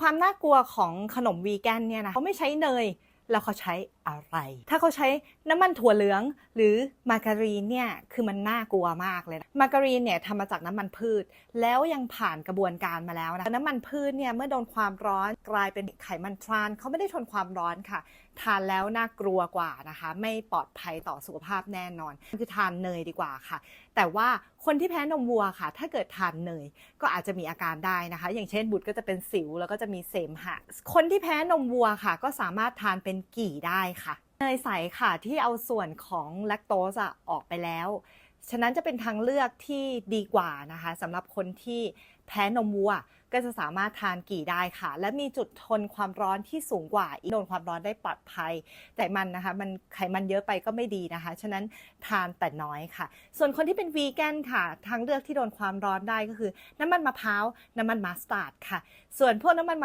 ความน่ากลัวของขนมวีแกนเนี่ยนะเขาไม่ใช้เนยแล้วเขาใช้อะไร ถ้าเขาใช้น้ำมันถั่วเหลืองหรือมาการีนเนี่ยคือมันน่ากลัวมากเลยนะมาการีนเนี่ยทำมาจากน้ำมันพืช แล้วยังผ่านกระบวนการมาแล้วนะน้ำมันพืชเนี่ยเมื่อโดนความร้อนกลายเป็นไขมันทรานเขาไม่ได้ทนความร้อนค่ะ ทานแล้วน่ากลัวกว่านะคะ ไม่ปลอดภัยต่อสุขภาพแน่นอน คือทานเนยดีกว่าค่ะ แต่ว่าคนที่แพ้นมวัวค่ะ ถ้าเกิดทานเนยก็อาจจะมีอาการได้นะคะ อย่างเช่นบุตรก็จะเป็นสิวแล้วก็จะมีเสมหะ คนที่แพ้นมวัวค่ะ ก็สามารถทานเป็นกี่ได้ค่ะ เนยใสค่ะที่เอาส่วนของแลคโตสอะออกไปแล้ว ฉะนั้นจะเป็นทางเลือกที่ดีกว่านะคะสำหรับคนที่แพ้นมวัวก็จะสามารถทานกี่ได้ค่ะ และมีจุดทนความร้อนที่สูงกว่าอีกโดนความร้อนได้ปลอดภัยแต่มันนะคะ มันไขมันเยอะไปก็ไม่ดีนะคะ ฉะนั้นทานแต่น้อยค่ะ ส่วนคนที่เป็นวีแกนค่ะ ทางเลือกที่โดนความร้อนได้ก็คือ น้ำมันมะพร้าวน้ำมันมัสตาร์ดค่ะ ส่วนพวกน้ำมันมะ